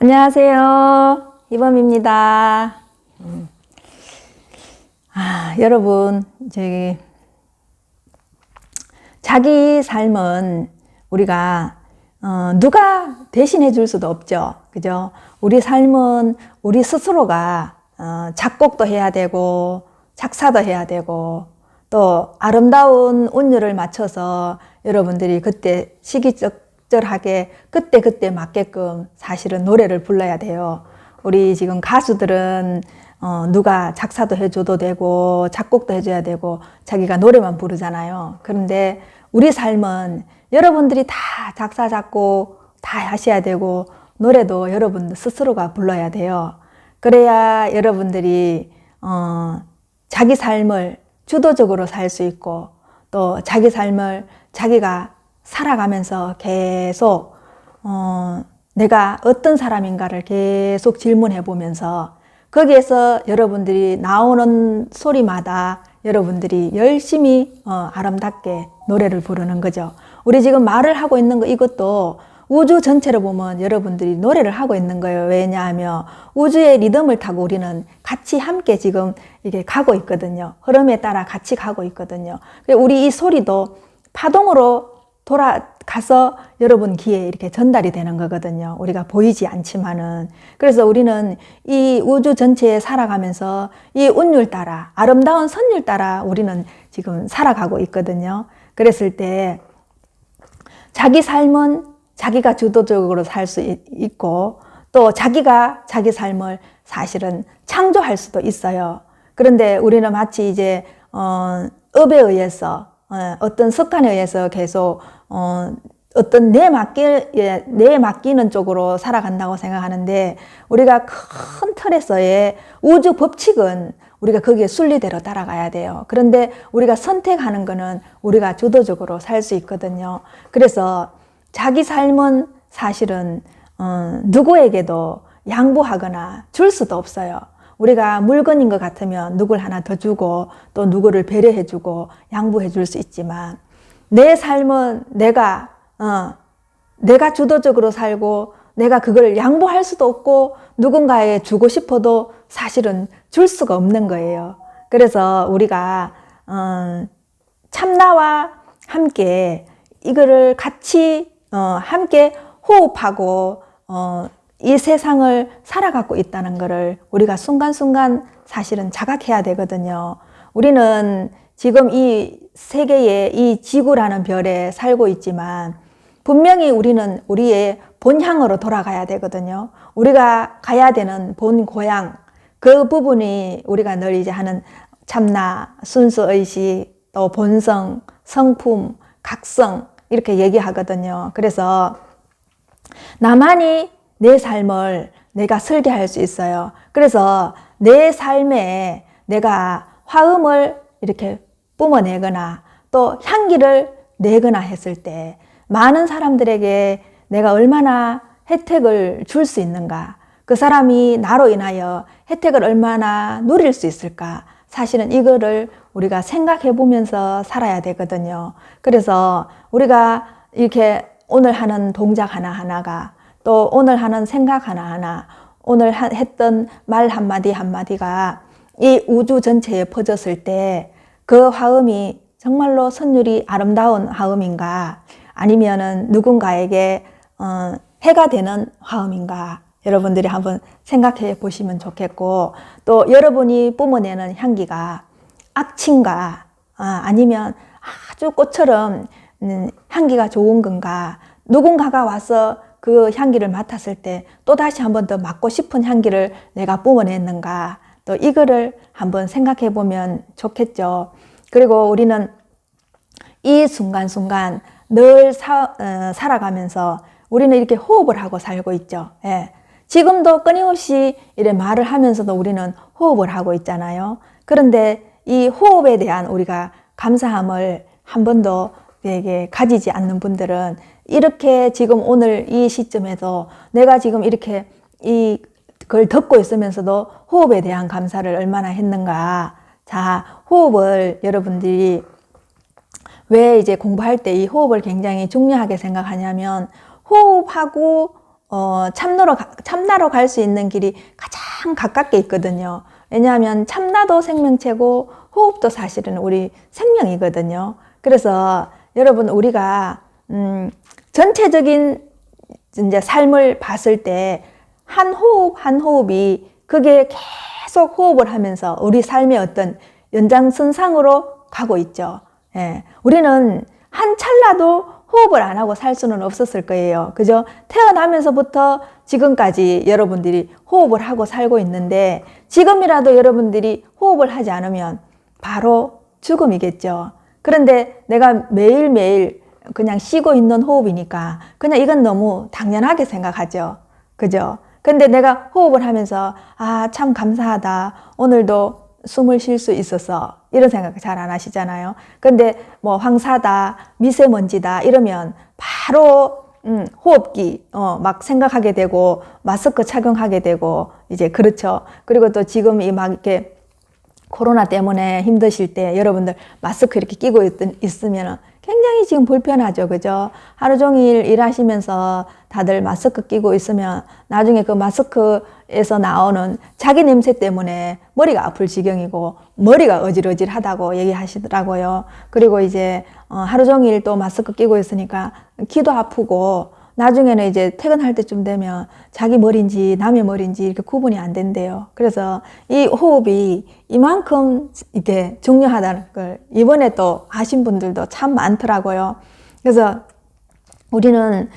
안녕하세요. 이범입니다. 음. 아, 여러분, 저기, 자기 삶은 우리가, 어, 누가 대신해 줄 수도 없죠. 그죠? 우리 삶은 우리 스스로가, 어, 작곡도 해야 되고, 작사도 해야 되고, 또 아름다운 운율을 맞춰서 여러분들이 그때 시기적 절하게 그때그때 맞게끔 사실은 노래를 불러야 돼요. 우리 지금 가수들은 어, 누가 작사도 해줘도 되고 작곡도 해줘야 되고 자기가 노래만 부르잖아요. 그런데 우리 삶은 여러분들이 다 작사 작곡 다 하셔야 되고 노래도 여러분 스스로가 불러야 돼요. 그래야 여러분들이 어, 자기 삶을 주도적으로 살 수 있고 또 자기 삶을 자기가 살아가면서 계속 어, 내가 어떤 사람인가를 계속 질문해 보면서 거기에서 여러분들이 나오는 소리마다 여러분들이 열심히 어, 아름답게 노래를 부르는 거죠. 우리 지금 말을 하고 있는 거 이것도 우주 전체로 보면 여러분들이 노래를 하고 있는 거예요. 왜냐하면 우주의 리듬을 타고 우리는 같이 함께 지금 이게 가고 있거든요. 흐름에 따라 같이 가고 있거든요. 우리 이 소리도 파동으로 돌아가서 여러분 귀에 이렇게 전달이 되는 거거든요. 우리가 보이지 않지만은. 그래서 우리는 이 우주 전체에 살아가면서 이 운율 따라, 아름다운 선율 따라 우리는 지금 살아가고 있거든요. 그랬을 때 자기 삶은 자기가 주도적으로 살 수 있고 또 자기가 자기 삶을 사실은 창조할 수도 있어요. 그런데 우리는 마치 이제 어, 업에 의해서 어, 어떤 습관에 의해서 계속 어, 어떤 내 맡기 내 맡기는 쪽으로 살아간다고 생각하는데 우리가 큰 틀에서의 우주 법칙은 우리가 거기에 순리대로 따라가야 돼요. 그런데 우리가 선택하는 거는 우리가 주도적으로 살 수 있거든요. 그래서 자기 삶은 사실은 어, 누구에게도 양보하거나 줄 수도 없어요. 우리가 물건인 것 같으면 누굴 하나 더 주고 또 누구를 배려해 주고 양보해 줄 수 있지만 내 삶은 내가 어, 내가 주도적으로 살고 내가 그걸 양보할 수도 없고 누군가에 주고 싶어도 사실은 줄 수가 없는 거예요. 그래서 우리가 어, 참나와 함께 이거를 같이 어, 함께 호흡하고 어, 이 세상을 살아가고 있다는 것을 우리가 순간순간 사실은 자각해야 되거든요. 우리는 지금 이 세계의 이 지구라는 별에 살고 있지만 분명히 우리는 우리의 본향으로 돌아가야 되거든요. 우리가 가야 되는 본 고향, 그 부분이 우리가 늘 이제 하는 참나, 순수 의식, 또 본성, 성품, 각성, 이렇게 얘기하거든요. 그래서 나만이 내 삶을 내가 설계할 수 있어요. 그래서 내 삶에 내가 화음을 이렇게 뿜어내거나 또 향기를 내거나 했을 때 많은 사람들에게 내가 얼마나 혜택을 줄 수 있는가. 그 사람이 나로 인하여 혜택을 얼마나 누릴 수 있을까. 사실은 이거를 우리가 생각해 보면서 살아야 되거든요. 그래서 우리가 이렇게 오늘 하는 동작 하나하나가 또 오늘 하는 생각 하나하나 오늘 했던 말 한마디 한마디가 이 우주 전체에 퍼졌을 때 그 화음이 정말로 선율이 아름다운 화음인가? 아니면은 누군가에게 어, 해가 되는 화음인가? 여러분들이 한번 생각해 보시면 좋겠고 또 여러분이 뿜어내는 향기가 악친가? 아, 아니면 아주 꽃처럼 음, 향기가 좋은 건가? 누군가가 와서 그 향기를 맡았을 때 또 다시 한번 더 맡고 싶은 향기를 내가 뿜어냈는가 또 이거를 한번 생각해 보면 좋겠죠. 그리고 우리는 이 순간순간 늘 사, 어, 살아가면서 우리는 이렇게 호흡을 하고 살고 있죠. 예. 지금도 끊임없이 이래 말을 하면서도 우리는 호흡을 하고 있잖아요. 그런데 이 호흡에 대한 우리가 감사함을 한 번도 되게 가지지 않는 분들은 이렇게 지금 오늘 이 시점에도 내가 지금 이렇게 이 그걸 듣고 있으면서도 호흡에 대한 감사를 얼마나 했는가. 자, 호흡을 여러분들이 왜 이제 공부할 때 이 호흡을 굉장히 중요하게 생각하냐면 호흡하고 어, 참나로, 가- 참나로 갈 수 있는 길이 가장 가깝게 있거든요. 왜냐하면 참나도 생명체고 호흡도 사실은 우리 생명이거든요. 그래서 여러분 우리가 음, 전체적인 이제 삶을 봤을 때 한 호흡 한 호흡이 그게 계속 호흡을 하면서 우리 삶의 어떤 연장선상으로 가고 있죠. 예. 우리는 한 찰나도 호흡을 안 하고 살 수는 없었을 거예요. 그죠? 태어나면서부터 지금까지 여러분들이 호흡을 하고 살고 있는데 지금이라도 여러분들이 호흡을 하지 않으면 바로 죽음이겠죠. 그런데 내가 매일매일 그냥 쉬고 있는 호흡이니까 그냥 이건 너무 당연하게 생각하죠. 그죠? 근데 내가 호흡을 하면서 아, 참 감사하다. 오늘도 숨을 쉴 수 있어서 이런 생각 잘 안 하시잖아요. 근데 뭐 황사다, 미세먼지다 이러면 바로 음, 호흡기 어, 막 생각하게 되고 마스크 착용하게 되고 이제 그렇죠. 그리고 또 지금 이 막 이렇게 코로나 때문에 힘드실 때 여러분들 마스크 이렇게 끼고 있, 으면 굉장히 지금 불편하죠. 그죠? 하루 종일 일하시면서 다들 마스크 끼고 있으면 나중에 그 마스크에서 나오는 자기 냄새 때문에 머리가 아플 지경이고 머리가 어질어질하다고 얘기하시더라고요. 그리고 이제 어, 하루 종일 또 마스크 끼고 있으니까 귀도 아프고 나중에는 이제 퇴근할 때쯤 되면 자기 머리인지 남의 머리인지 이렇게 구분이 안 된대요. 그래서 이 호흡이 이만큼 이게 중요하다는 걸 이번에 또 아신 분들도 참 많더라고요. 그래서 우리는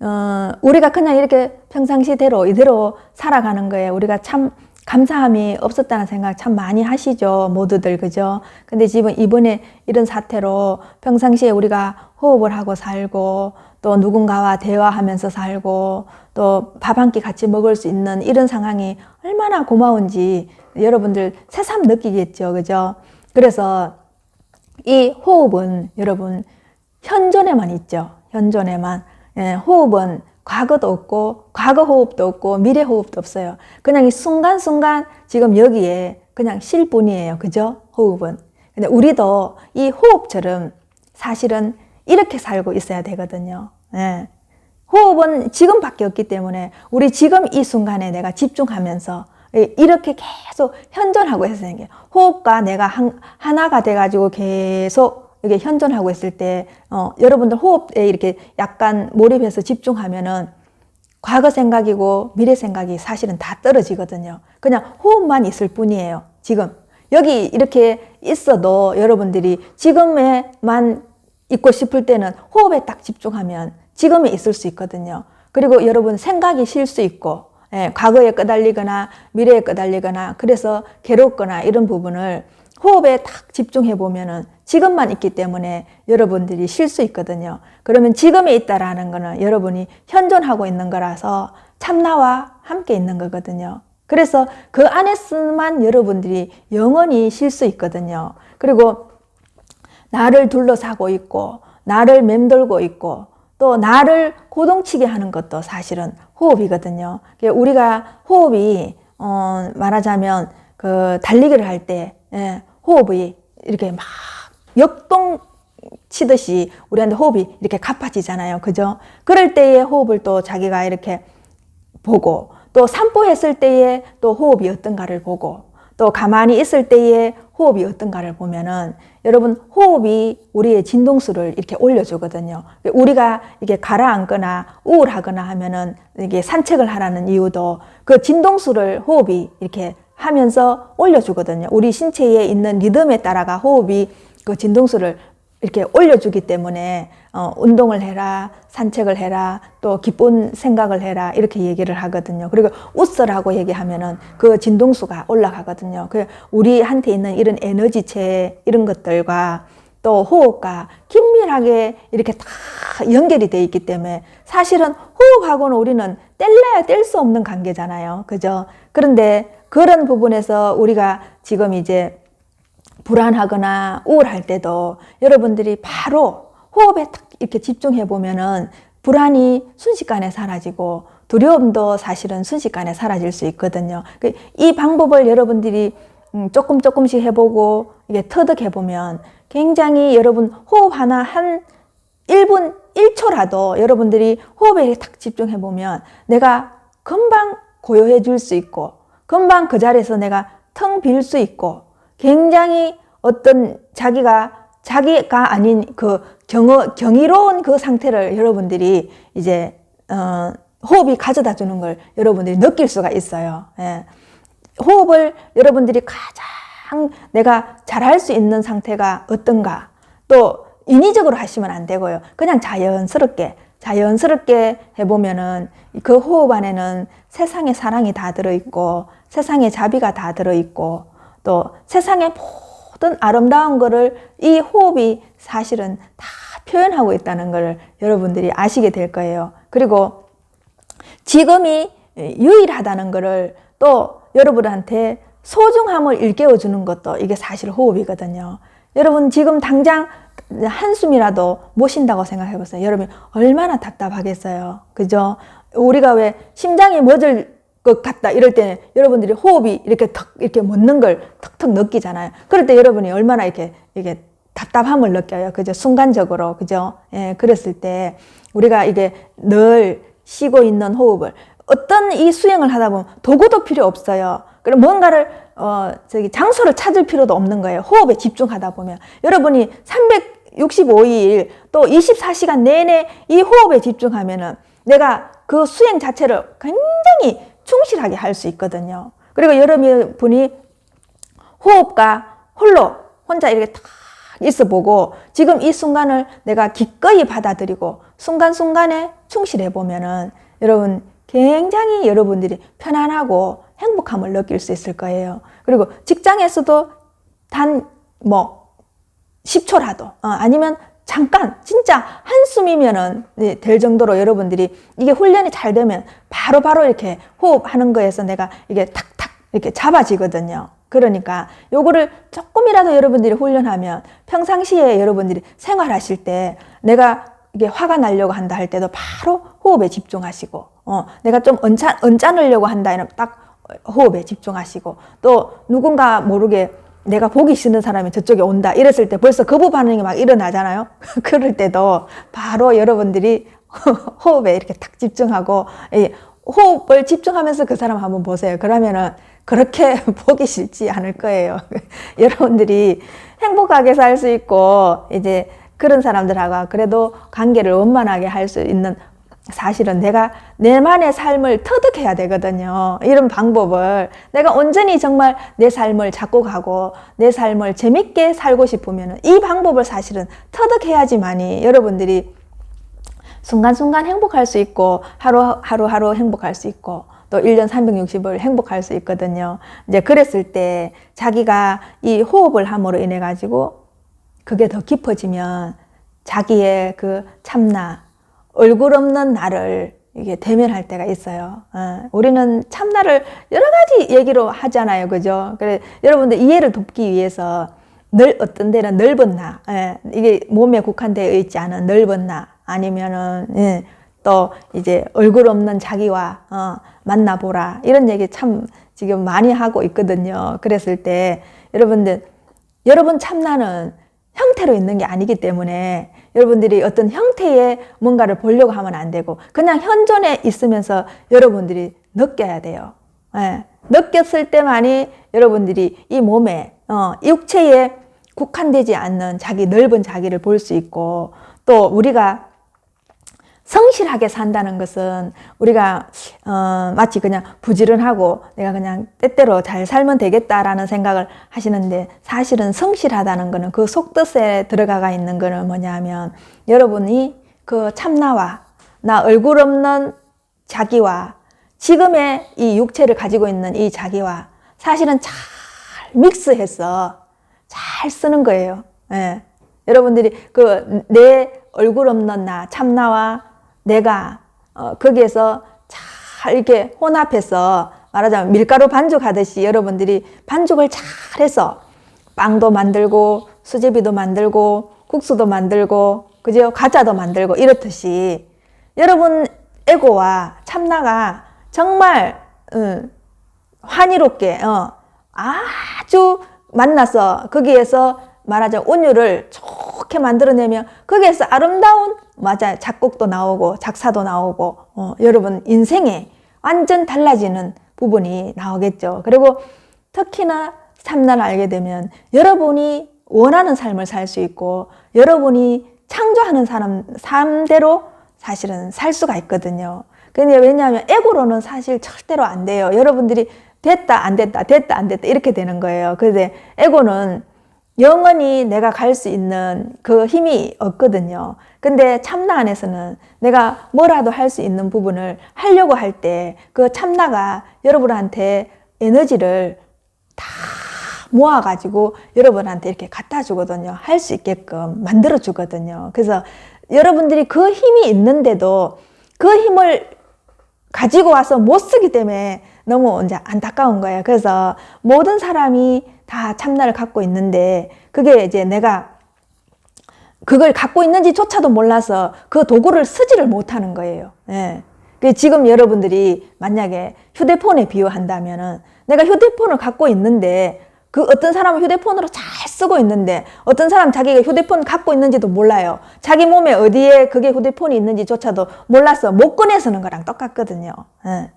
어, 우리가 그냥 이렇게 평상시대로 이대로 살아가는 거에 우리가 참 감사함이 없었다는 생각 참 많이 하시죠. 모두들, 그죠? 근데 지금 이번에 이런 사태로 평상시에 우리가 호흡을 하고 살고 또 누군가와 대화하면서 살고 또 밥 한 끼 같이 먹을 수 있는 이런 상황이 얼마나 고마운지 여러분들 새삼 느끼겠죠. 그죠? 그래서 이 호흡은 여러분 현존에만 있죠. 현존에만. 예, 호흡은 과거도 없고 과거 호흡도 없고 미래 호흡도 없어요. 그냥 이 순간순간 지금 여기에 그냥 쉴 뿐이에요. 그죠? 호흡은. 근데 우리도 이 호흡처럼 사실은 이렇게 살고 있어야 되거든요. 예. 호흡은 지금밖에 없기 때문에 우리 지금 이 순간에 내가 집중하면서 이렇게 계속 현존하고 있어야 돼요. 호흡과 내가 한, 하나가 돼가지고 계속 이게 현존하고 있을 때, 어, 여러분들 호흡에 이렇게 약간 몰입해서 집중하면은 과거 생각이고 미래 생각이 사실은 다 떨어지거든요. 그냥 호흡만 있을 뿐이에요. 지금. 여기 이렇게 있어도 여러분들이 지금에만 있고 싶을 때는 호흡에 딱 집중하면 지금에 있을 수 있거든요. 그리고 여러분 생각이 쉴 수 있고, 예, 과거에 끄달리거나 미래에 끄달리거나 그래서 괴롭거나 이런 부분을 호흡에 딱 집중해 보면은 지금만 있기 때문에 여러분들이 쉴 수 있거든요. 그러면 지금에 있다라는 거는 여러분이 현존하고 있는 거라서 참나와 함께 있는 거거든요. 그래서 그 안에서만 여러분들이 영원히 쉴 수 있거든요. 그리고 나를 둘러싸고 있고, 나를 맴돌고 있고, 또 나를 고동치게 하는 것도 사실은 호흡이거든요. 우리가 호흡이, 어, 말하자면, 그, 달리기를 할 때, 예, 호흡이 이렇게 막 역동 치듯이 우리한테 호흡이 이렇게 가빠지잖아요. 그죠? 그럴 때의 호흡을 또 자기가 이렇게 보고, 또 산보했을 때의 또 호흡이 어떤가를 보고, 또 가만히 있을 때의 호흡이 어떤가를 보면은 여러분 호흡이 우리의 진동수를 이렇게 올려주거든요. 우리가 이게 가라앉거나 우울하거나 하면은 이게 산책을 하라는 이유도 그 진동수를 호흡이 이렇게 하면서 올려주거든요. 우리 신체에 있는 리듬에 따라가 호흡이 그 진동수를 이렇게 올려주기 때문에 어, 운동을 해라, 산책을 해라, 또 기쁜 생각을 해라 이렇게 얘기를 하거든요. 그리고 웃으라고 얘기하면은 그 진동수가 올라가거든요. 그 우리한테 있는 이런 에너지체 이런 것들과 또 호흡과 긴밀하게 이렇게 다 연결이 돼 있기 때문에 사실은 호흡하고는 우리는 뗄래야 뗄 수 없는 관계잖아요. 그죠? 그런데 그런 부분에서 우리가 지금 이제 불안하거나 우울할 때도 여러분들이 바로 호흡에 딱 이렇게 집중해 보면은 불안이 순식간에 사라지고 두려움도 사실은 순식간에 사라질 수 있거든요. 그이 방법을 여러분들이 음, 조금 조금씩 해보고 이게 터득해 보면 굉장히 여러분 호흡 하나 한 1분 1초라도 여러분들이 호흡에 탁 집중해 보면 내가 금방 고요해질 수 있고 금방 그 자리에서 내가 텅 빌 수 있고 굉장히 어떤 자기가 자기가 아닌 그 경어, 경이로운 그 상태를 여러분들이 이제 어, 호흡이 가져다 주는 걸 여러분들이 느낄 수가 있어요. 예. 호흡을 여러분들이 가장 내가 잘할 수 있는 상태가 어떤가 또 인위적으로 하시면 안 되고요. 그냥 자연스럽게 자연스럽게 해보면은 그 호흡 안에는 세상의 사랑이 다 들어있고 세상의 자비가 다 들어있고 또 세상의 모든 아름다운 거를 이 호흡이 사실은 다 표현하고 있다는 걸 여러분들이 아시게 될 거예요. 그리고 지금이 유일하다는 것을 또 여러분한테 소중함을 일깨워 주는 것도 이게 사실 호흡이거든요. 여러분 지금 당장 한숨이라도 못 쉰다고 생각해 보세요. 여러분 얼마나 답답하겠어요. 그죠? 우리가 왜 심장이 멎을 것 같다 이럴 때는 여러분들이 호흡이 이렇게 턱 이렇게 멎는 걸 턱턱 느끼잖아요. 그럴 때 여러분이 얼마나 이렇게 이게 답답함을 느껴요. 그죠? 순간적으로 그죠? 예, 그랬을 때 우리가 이게 늘 쉬고 있는 호흡을 어떤 이 수행을 하다 보면 도구도 필요 없어요. 그럼 뭔가를 어 저기 장소를 찾을 필요도 없는 거예요. 호흡에 집중하다 보면 여러분이 365일 또 24시간 내내 이 호흡에 집중하면은 내가 그 수행 자체를 굉장히 충실하게 할 수 있거든요. 그리고 여러분이 호흡과 홀로 혼자 이렇게 탁 있어 보고 지금 이 순간을 내가 기꺼이 받아들이고 순간순간에 충실해 보면은 여러분 굉장히 여러분들이 편안하고 행복함을 느낄 수 있을 거예요. 그리고 직장에서도 단 뭐 10초라도 어, 아니면 잠깐 진짜 한숨이면은 네, 될 정도로 여러분들이 이게 훈련이 잘 되면 바로바로 바로 이렇게 호흡하는 거에서 내가 이게 탁탁 이렇게 잡아지거든요. 그러니까 요거를 조금이라도 여러분들이 훈련하면 평상시에 여러분들이 생활하실 때 내가 이게 화가 나려고 한다 할 때도 바로 호흡에 집중하시고 어 내가 좀 언짢 언짢으려고 한다 이러면 딱 호흡에 집중하시고 또 누군가 모르게 내가 보기 싫은 사람이 저쪽에 온다 이랬을 때 벌써 거부 반응이 막 일어나잖아요. 그럴 때도 바로 여러분들이 호흡에 이렇게 탁 집중하고 호흡을 집중하면서 그 사람 한번 보세요. 그러면은 그렇게 보기 싫지 않을 거예요. 여러분들이 행복하게 살 수 있고 이제 그런 사람들하고 그래도 관계를 원만하게 할 수 있는 사실은 내가 내만의 삶을 터득해야 되거든요. 이런 방법을 내가 온전히 정말 내 삶을 잡고 가고 내 삶을 재밌게 살고 싶으면 이 방법을 사실은 터득해야지만이 여러분들이 순간순간 행복할 수 있고 하루 하루 하루 행복할 수 있고 또 1년 360을 행복할 수 있거든요. 이제 그랬을 때 자기가 이 호흡을 함으로 인해 가지고 그게 더 깊어지면 자기의 그 참나 얼굴 없는 나를 이게 대면할 때가 있어요. 어, 우리는 참나를 여러 가지 얘기로 하잖아요. 그죠? 그래, 여러분들 이해를 돕기 위해서 늘, 어떤 데는 넓은 나, 예, 이게 몸에 국한되어 있지 않은 넓은 나, 아니면은, 예, 또 이제 얼굴 없는 자기와, 어, 만나보라. 이런 얘기 참 지금 많이 하고 있거든요. 그랬을 때, 여러분들, 여러분 참나는 형태로 있는 게 아니기 때문에 여러분들이 어떤 형태의 뭔가를 보려고 하면 안 되고 그냥 현존에 있으면서 여러분들이 느껴야 돼요. 예. 느꼈을 때만이 여러분들이 이 몸에 어, 육체에 국한되지 않는 자기 넓은 자기를 볼 수 있고 또 우리가 성실하게 산다는 것은 우리가 어, 마치 그냥 부지런하고 내가 그냥 때때로 잘 살면 되겠다라는 생각을 하시는데 사실은 성실하다는 것은 그 속뜻에 들어가 있는 것은 뭐냐면 여러분이 그 참나와 나 얼굴 없는 자기와 지금의 이 육체를 가지고 있는 이 자기와 사실은 잘 믹스해서 잘 쓰는 거예요. 예. 여러분들이 그 내 얼굴 없는 나 참나와 내가 어, 거기에서 잘 이렇게 혼합해서 말하자면 밀가루 반죽하듯이 여러분들이 반죽을 잘해서 빵도 만들고 수제비도 만들고 국수도 만들고 그죠? 과자도 만들고 이렇듯이 여러분 에고와 참나가 정말 음, 환희롭게 어, 아주 만나서 거기에서 말하자면 온유를 좋게 만들어내면 거기에서 아름다운 맞아요. 작곡도 나오고 작사도 나오고 어, 여러분 인생에 완전 달라지는 부분이 나오겠죠. 그리고 특히나 참나를 알게 되면 여러분이 원하는 삶을 살 수 있고 여러분이 창조하는 사람 삶대로 사실은 살 수가 있거든요. 근데 왜냐하면 에고로는 사실 절대로 안 돼요. 여러분들이 됐다 안 됐다 됐다 안 됐다 이렇게 되는 거예요. 근데 에고는 영원히 내가 갈 수 있는 그 힘이 없거든요. 근데 참나 안에서는 내가 뭐라도 할 수 있는 부분을 하려고 할 때 그 참나가 여러분한테 에너지를 다 모아가지고 여러분한테 이렇게 갖다 주거든요. 할 수 있게끔 만들어 주거든요. 그래서 여러분들이 그 힘이 있는데도 그 힘을 가지고 와서 못 쓰기 때문에 너무 이제 안타까운 거예요. 그래서 모든 사람이 다 참나를 갖고 있는데 그게 이제 내가 그걸 갖고 있는지조차도 몰라서 그 도구를 쓰지를 못하는 거예요. 예. 그 지금 여러분들이 만약에 휴대폰에 비유한다면은 내가 휴대폰을 갖고 있는데 그 어떤 사람은 휴대폰으로 잘 쓰고 있는데 어떤 사람 자기가 휴대폰 갖고 있는지도 몰라요. 자기 몸에 어디에 그게 휴대폰이 있는지조차도 몰라서 못 꺼내 쓰는 거랑 똑같거든요. 예.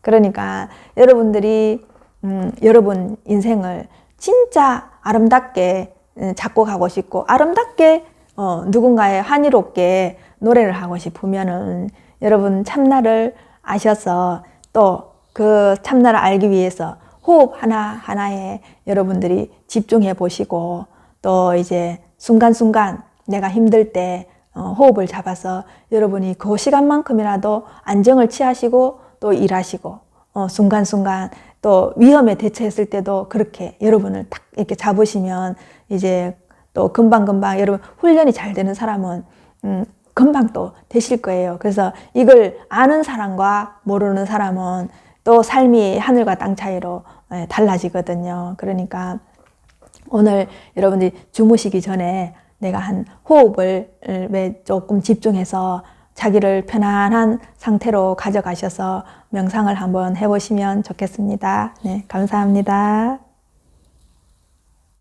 그러니까 여러분들이 음, 여러분 인생을 진짜 아름답게 음, 작곡 하고 싶고 아름답게 어, 누군가의 환희롭게 노래를 하고 싶으면은 여러분 참나를 아셔서 또 그 참나를 알기 위해서 호흡 하나 하나에 여러분들이 집중해 보시고 또 이제 순간순간 내가 힘들 때 어, 호흡을 잡아서 여러분이 그 시간만큼이라도 안정을 취하시고 또 일하시고 어, 순간순간 또 위험에 대처했을 때도 그렇게 여러분을 딱 이렇게 잡으시면 이제 또 금방금방 여러분 훈련이 잘 되는 사람은 음, 금방 또 되실 거예요. 그래서 이걸 아는 사람과 모르는 사람은 또 삶이 하늘과 땅 차이로 예, 달라지거든요. 그러니까 오늘 여러분들이 주무시기 전에 내가 한 호흡을 왜 조금 집중해서 자기를 편안한 상태로 가져가셔서 명상을 한번 해보시면 좋겠습니다. 네, 감사합니다.